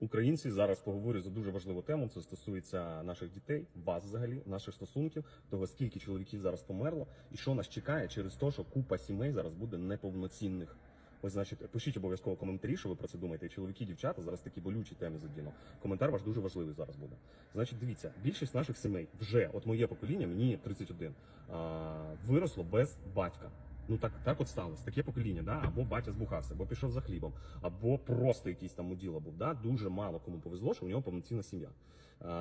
Українці зараз поговорю за дуже важливу тему. Це стосується наших дітей, вас взагалі, наших стосунків, того скільки чоловіків зараз померло, і що нас чекає через те, що купа сімей зараз буде неповноцінних. Ось, значить, пишіть обов'язково коментарі, що ви про це думаєте. Чоловіки, дівчата, зараз такі болючі теми задіно. Коментар ваш дуже важливий зараз буде. Значить, дивіться, більшість наших сімей вже, от моє покоління, мені 31, а, виросло без батька. Ну так, так от сталося. Таке покоління, да? або батя збухався, або пішов за хлібом, або просто якийсь там уділа був. Да? Дуже мало кому повезло, що у нього повноцінна сім'я.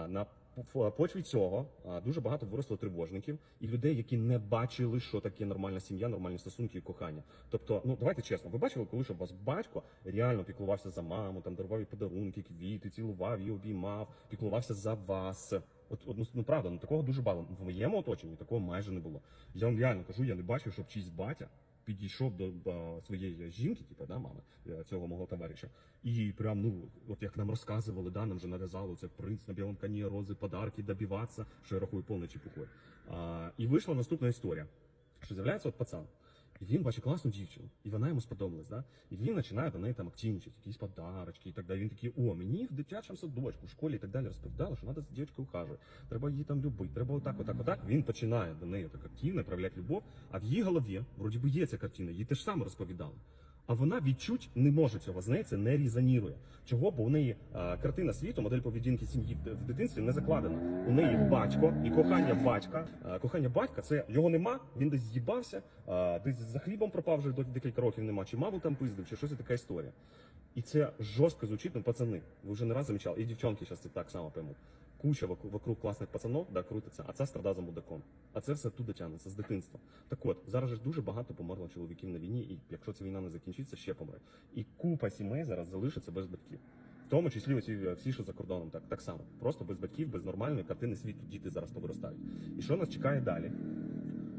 На п- почві цього дуже багато виросло тривожників і людей, які не бачили, що таке нормальна сім'я, нормальні стосунки і кохання. Тобто, ну давайте чесно, ви бачили, коли щоб вас батько реально піклувався за маму, там дарував їй подарунки, квіти, цілував її, обіймав, піклувався за вас. От, от ну, ну правда, ну такого дуже багато. В моєму оточенні такого майже не було. Я вам реально кажу, я не бачив, щоб чийсь батя підійшов до до своєї жінки, типу, да, мами е, цього мого товариша, і прям, ну, от як нам розказували, да, нам вже нав'язали це принц на білому коні, рози, подарки, добиватися, що я рахую повною чепухою. А, і вийшла наступна історія, що з'являється от пацан. І він бачить класну дівчину, і вона йому сподобалась, да? І він починає до неї там активничати, якісь подарочки і так далі. Він такий, о, мені в дитячому садочку, в школі і так далі розповідали, що треба за дівчинкою ухажувати, треба її там любити, треба отак, отак, отак. Він починає до неї так активно проявляти любов, а в її голові, вроді би, є ця картина, їй те ж саме розповідали. А вона відчуть не може цього, з це не різонірує. Чого? Бо у неї а, картина світу, модель поведінки сім'ї в- дитинстві не закладена. У неї батько і кохання батька. А, кохання батька це його нема, він десь з'їбався, а, десь за хлібом пропав вже декілька років нема, чи маму там пиздив, чи щось така історія. І це жорстко звучить, ну пацани. Ви вже не раз замічали, і дівчонки зараз так само поймуть. Куча вокруг, класних пацанов, да, крутиться, а це страда за мудаком. А це все туди тягнеться з дитинства. Так от, зараз ж дуже багато померло чоловіків на війні, і якщо ця війна не закінчиться, ще помре. І купа сімей зараз залишиться без батьків. В тому числі оці е, всі, що за кордоном, так, так само. Просто без батьків, без нормальної картини світу діти зараз повиростають. І що нас чекає далі?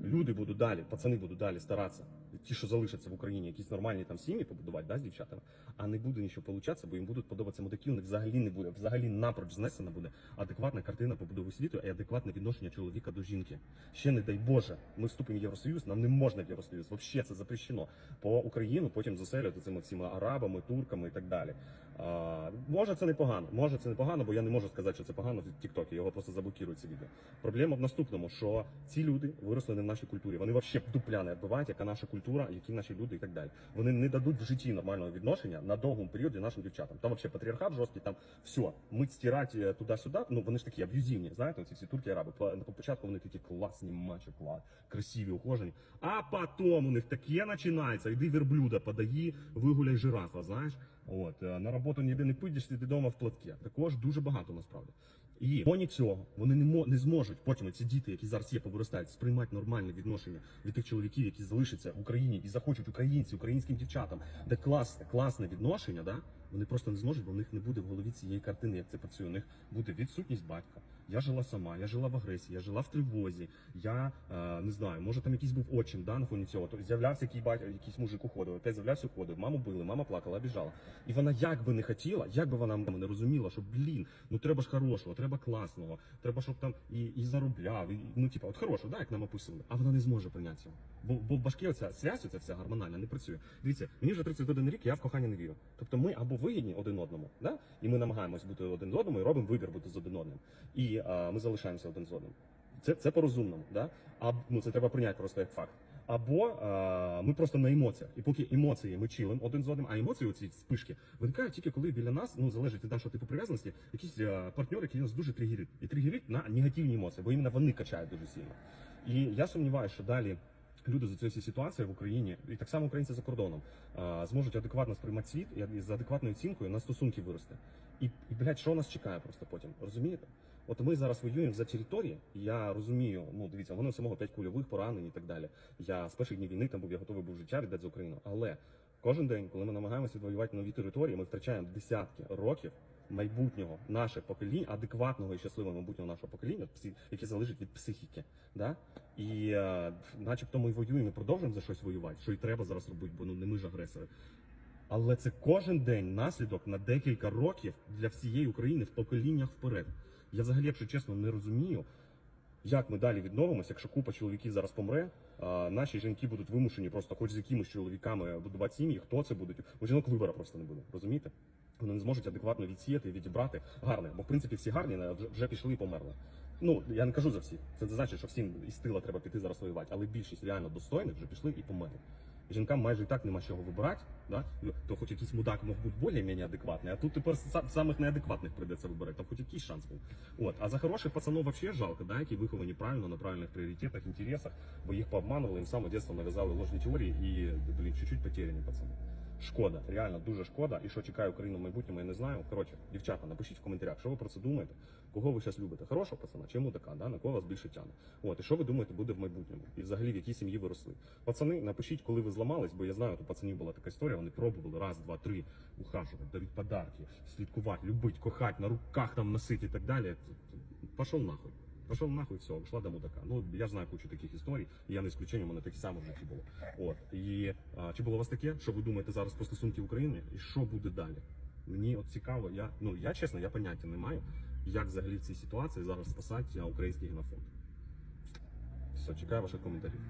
Люди будуть далі, пацани будуть далі старатися, ті, що залишаться в Україні, якісь нормальні там сім'ї побудувати, да, з дівчатами, а не буде нічого получатися, бо їм будуть подобатися мудаки, у них взагалі не буде, взагалі напроч знесена буде адекватна картина побудови світу і адекватне відношення чоловіка до жінки. Ще не дай Боже, ми вступимо в Євросоюз, нам не можна в Євросоюз. Взагалі це запрещено. По Україну потім заселять цими всіма арабами, турками і так далі. А, може це непогано, може це непогано, бо я не можу сказати, що це погано в Тіктокі, його просто заблокують це відео. Проблема в наступному, що ці люди виросли не в нашій культурі. Вони вообще дупля не відбивають, яка наша культура, які наші люди і так далі. Вони не дадуть в житті нормального відношення на довгому періоді нашим дівчатам. Там вообще патріархат жорсткий, там все, мить стирати туди-сюди. Ну вони ж такі аб'юзивні, знаєте, ці всі турки, араби. По початку вони такі класні мачо, клас, красиві, ухожені. А потім у них таке починається. Йди верблюда подаї, вигуляй жирафа, знаєш. От е, на роботу ніде не підеш, ти вдома в платке. Також дуже багато насправді. І фоні цього вони не мо не зможуть потім ці діти, які зараз є, повиростають, сприймати нормальне відношення від тих чоловіків, які залишаться в Україні і захочуть українці, українським дівчатам, де класне, класне відношення, да вони просто не зможуть, бо в них не буде в голові цієї картини, як це працює. У них буде відсутність батька. Я жила сама, я жила в агресії, я жила в тривозі. Я е, не знаю, може там якийсь був отчим, да, на фоні цього. То з'являвся який батя, якийсь мужик уходив, опять з'являвся уходив. Маму били, мама плакала, біжала. І вона як би не хотіла, як би вона не розуміла, що блін, ну треба ж хорошого, треба класного, треба, щоб там і, і заробляв, і ну типа, от хорошого, да, як нам описували. А вона не зможе прийняти цього. Бо, бо в башки оця связь, оця вся гормональна не працює. Дивіться, мені вже 31 рік, я в кохання не вірю. Тобто ми або вигідні один одному, да? і ми намагаємось бути один з одному і робимо вибір бути з один одним. І а, ми залишаємося один з одним. Це, це по-розумному, да? а ну це треба прийняти просто як факт. Або а, ми просто на емоціях, і поки емоції ми чилим один з одним, а емоції, оці спишки, виникають тільки коли біля нас, ну залежить від нашого типу прив'язаності, якісь а, партнери, які нас дуже тригерять. І тригерять на негативні емоції, бо іменно вони качають дуже сильно. І я сумніваюся, що далі. Люди за всі ситуації в Україні, і так само українці за кордоном, а, зможуть адекватно сприймати світ і з адекватною оцінкою на стосунки вирости. І, і блядь, що нас чекає просто потім? Розумієте? От ми зараз воюємо за території, і я розумію, ну дивіться, воно самого п'ять кульових поранень і так далі. Я з перших днів війни там був, я готовий був життя віддати за Україну. Але кожен день, коли ми намагаємося відвоювати нові території, ми втрачаємо десятки років майбутнього наше покоління, адекватного і щасливого майбутнього нашого покоління, яке залежить від психіки. Да? І е, начебто ми воюємо і продовжуємо за щось воювати, що і треба зараз робити, бо ну не ми ж агресори. Але це кожен день наслідок на декілька років для всієї України в поколіннях вперед. Я взагалі, якщо чесно, не розумію, як ми далі відновимося, якщо купа чоловіків зараз помре, а наші жінки будуть вимушені просто хоч з якимись чоловіками будувати сім'ї, хто це буде. У жінок вибору просто не буде, розумієте? вони не зможуть адекватно відсіяти відібрати гарне. Бо в принципі всі гарні вже, пішли і померли. Ну я не кажу за всіх. Це не значить, що всім із тила треба піти зараз воювати, але більшість реально достойних вже пішли і померли. Жінкам майже і так нема чого вибирати, да? то хоч якийсь мудак мог бути більш-менш адекватний, а тут тепер са- самих неадекватних прийдеться вибирати, там хоч якийсь шанс був. От. А за хороших пацанов вообще жалко, да? які виховані правильно, на правильних пріоритетах, інтересах, бо їх пообманували, їм саме самого нав'язали ложні теорії і, блін, чуть-чуть потеряні пацани. Шкода, реально дуже шкода. І що чекає Україну в майбутньому, я не знаю. Коротше, дівчата, напишіть в коментарях, що ви про це думаєте, кого ви зараз любите. Хорошого пацана чи мудака, да? на кого вас більше тягне. От, і що ви думаєте буде в майбутньому? І взагалі в якій сім'ї ви росли? Пацани, напишіть, коли ви зламались, бо я знаю, у пацанів була така історія, вони пробували раз, два, три ухажувати, дарити подарки, слідкувати, любити, кохати, на руках там носити і так далі. Пішов нахуй. Пішов нахуй, все, ушла до мудака. Ну, я знаю кучу таких історій, і я не ісключення, у мене такі саме в житті було. От. І а, чи було у вас таке, що ви думаєте зараз про стосунки України, і що буде далі? Мені от цікаво, я, ну, я чесно, я поняття не маю, як взагалі в цій ситуації зараз спасати український генофонд. Все, чекаю ваших коментарів.